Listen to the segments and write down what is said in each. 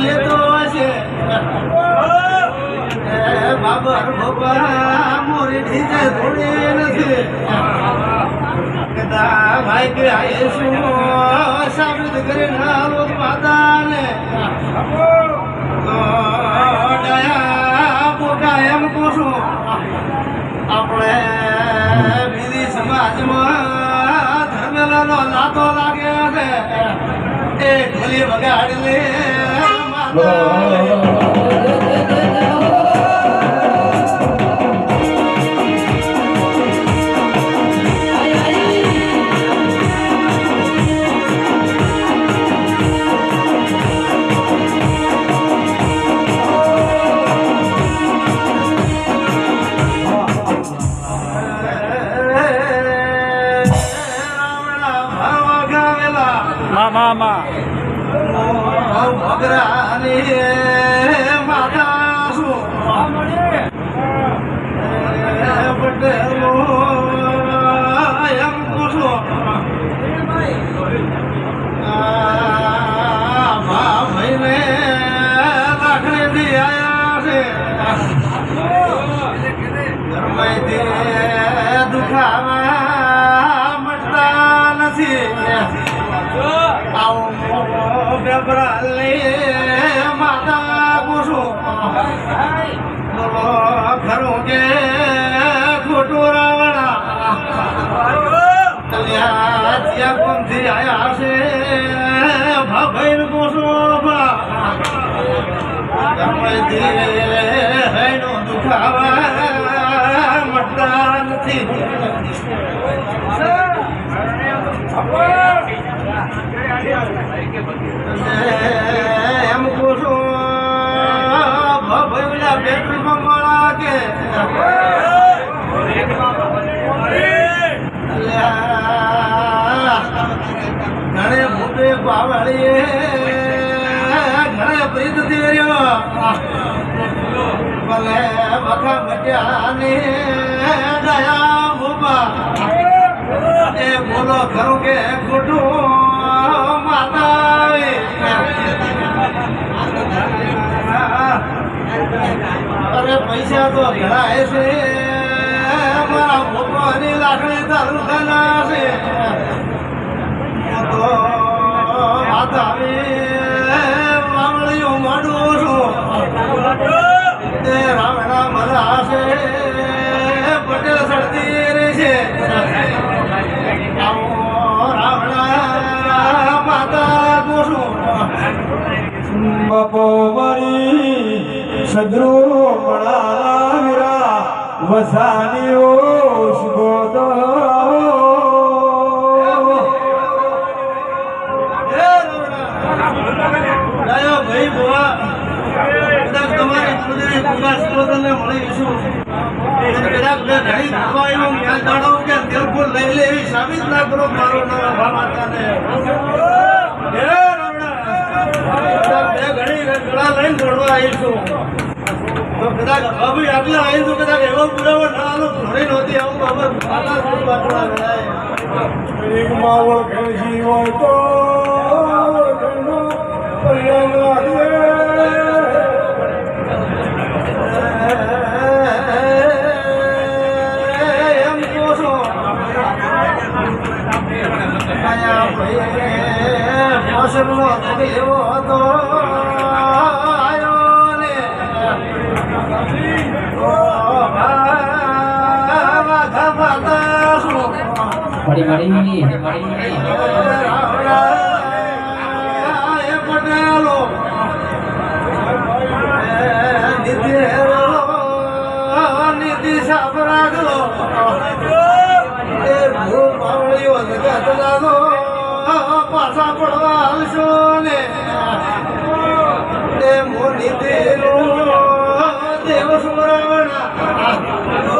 લેતો હશે બાબર ભોપા મોરી થોડી નથી કદા હાલો માતાને તો દયા મોટા એમ પૂછું આપણે ધર્મેલાનો નાતો લાગે છે. એ ઢોલી વગાડી ગભરાલે માતા પૂછું બોલો ખરું કે ખોટું રાવણા ત્યાં કોણથી આયા છે બા હૈનો દુખાવા મટતા નથી એમ પૂછું ભભલા પેટ્રોલ પંપ વાળા કે ઘણે ભૂતે પાવડીએ ઘણે પ્રીત દેર્યો ભલે વખા બટ્યાને દયા ભૂપા એ બોલો ખરું કે તો ઘણાય છે. મારા ભગવાનની લાકડી તારું થના છે. તો માતા વાવળીઓ મોડું રે છે. રાવણા માતા ગોઠું બાપો મારી સદરુ મળાલા વીરા વસાનીઓ શુભોદો ભાઈ બોવા કદાચ તમારી કુદરતી કૃપા સ્ત્રોતને મળીશું અને કદાચ મેં ઘણી દવાઈઓ જ્ઞાન જાણો કે દિલકુલ લઈ લે એવી સાબિત ના કરો મારો નામ માતાને. ઘણી ગળા લઈને દોડવા આવીશું. કદાચ ભાભી આટલે આવી તો કદાચ એવો પુરાવો ના આલો ઘણી નહોતી આવું બાબત માતા સુધી બાટલા ગણાય એક માવળ ખેંચી હોય તો ઘરનો પર્યાય લાગે. એવો હતો? મારી પાવળીઓ જગતલાનો પાછા પડવા આવશો ને મોની દેવ સુરાવણા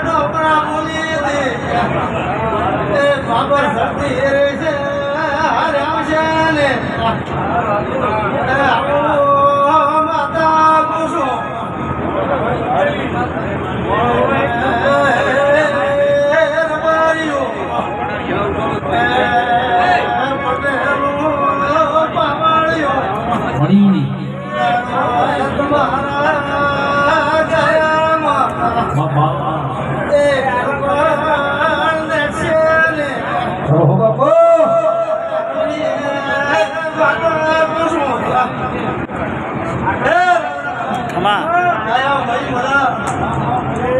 ડોકરા બોલી દે બાબર સરતી રે છે હરાવશે ને rojo.